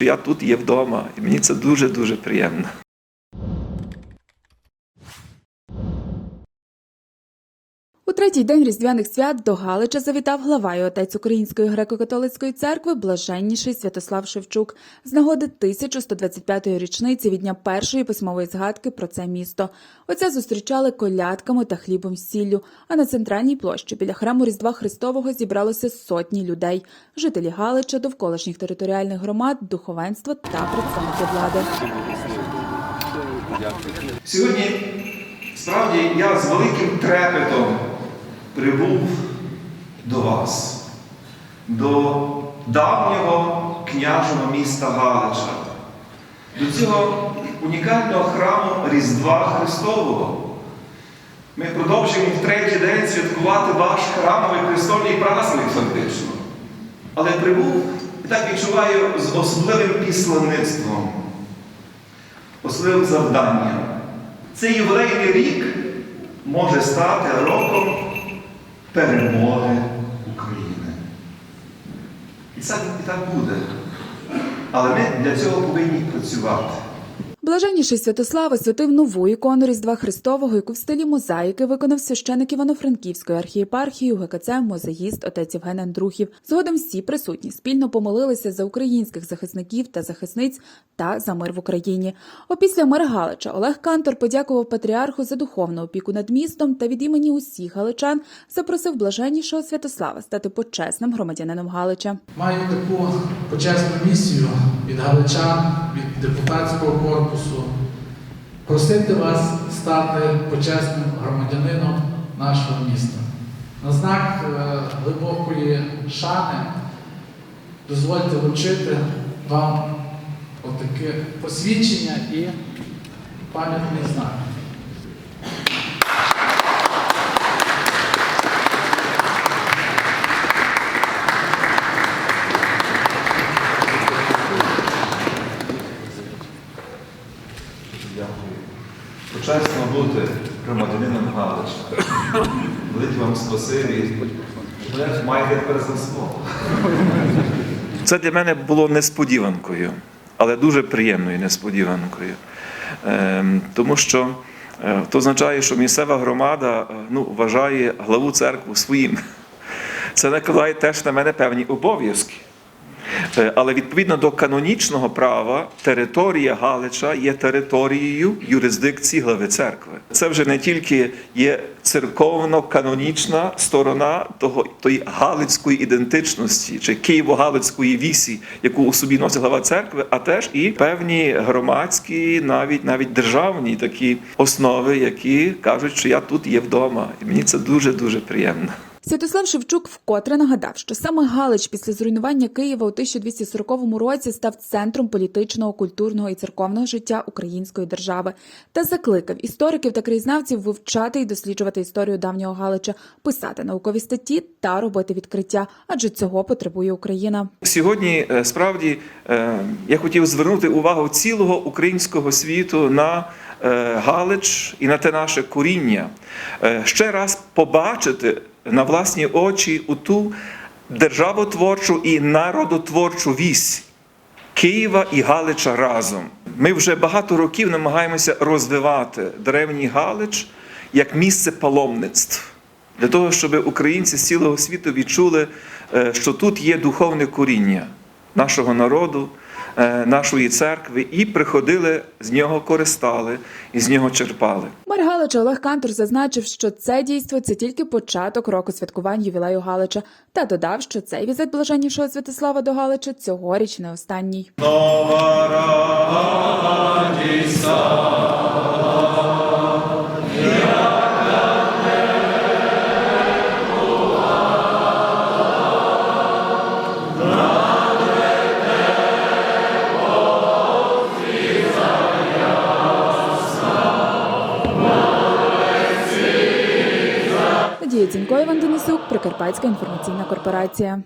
Я тут є вдома, і мені це дуже дуже приємно. Третій день різдвяних свят до Галича завітав глава і отець Української греко-католицької церкви блаженніший Святослав Шевчук з нагоди 1125-ї річниці від дня першої письмової згадки про це місто. Отця зустрічали колядками та хлібом з сіллю. А на центральній площі біля храму Різдва Христового зібралося сотні людей: жителі Галича, довколишніх територіальних громад, духовенство та представники влади. Сьогодні справді я з великим трепетом прибув до вас, до давнього княжого міста Галича, до цього унікального храму Різдва Христового. Ми продовжуємо в третій день святкувати ваш храмовий престольний праздник фактично. Але прибув, і так відчуваю, з особливим післанництвом, особливим завданням. Цей ювілейний рік може стати роком перемоги України. І це і так буде. Але ми для цього повинні працювати. Блаженніший Святослав освятив нову ікону Різдва Христового, яку в стилі мозаїки виконав священик Івано-Франківської архієпархії УГКЦ Мозаїст отець Євген Андрухів. Згодом всі присутні спільно помолилися за українських захисників та захисниць та за мир в Україні. Опісля мера Галича Олег Кантор подякував патріарху за духовну опіку над містом та від імені усіх галичан запросив блаженнішого Святослава стати почесним громадянином Галича. Маю таку почесну місію від галичан, від депутатського корпусу просити вас стати почесним громадянином нашого міста. На знак е, глибокої шани дозвольте вручити вам отаке посвідчення і пам'ятний знак. Бути громадянином Галича. Велике вам спасибі. Маєте перезамство. Це для мене було несподіванкою, але дуже приємною несподіванкою. Ем, тому що е, то означає, що місцева громада е, ну, вважає главу церкву своїм. Це накладає теж на мене певні обов'язки. Е, Але відповідно до канонічного права територія Галича є територією юрисдикції глави церкви. Це вже не тільки є церковно-канонічна сторона того тої галицької ідентичності чи Києво-галицької вісі, яку у собі носить глава церкви, а теж і певні громадські, навіть навіть державні такі основи, які кажуть, що я тут є вдома, і мені це дуже дуже приємно. Святослав Шевчук вкотре нагадав, що саме Галич після зруйнування Києва у 1240 році став центром політичного, культурного і церковного життя української держави та закликав істориків та краєзнавців вивчати і досліджувати історію давнього Галича, писати наукові статті та робити відкриття, адже цього потребує Україна. Сьогодні е, справді е, я хотів звернути увагу цілого українського світу на е, Галич і на те наше коріння. Ще раз побачити на власні очі у ту державотворчу і народотворчу вісь Києва і Галича разом. Ми вже багато років намагаємося розвивати древній Галич як місце паломництв. Для того, щоб українці з цілого світу відчули, е, що тут є духовне коріння нашого народу, нашої церкви, і приходили з нього користали і з нього черпали. Мер Галича Олег Кантор зазначив, що це дійство це тільки початок року святкувань ювілею Галича, та додав, що цей візит блаженнішого Святослава до Галича цьогоріч не останній. Нова радість Надія Дзінько, Іван Денисюк, Прикарпатська інформаційна корпорація.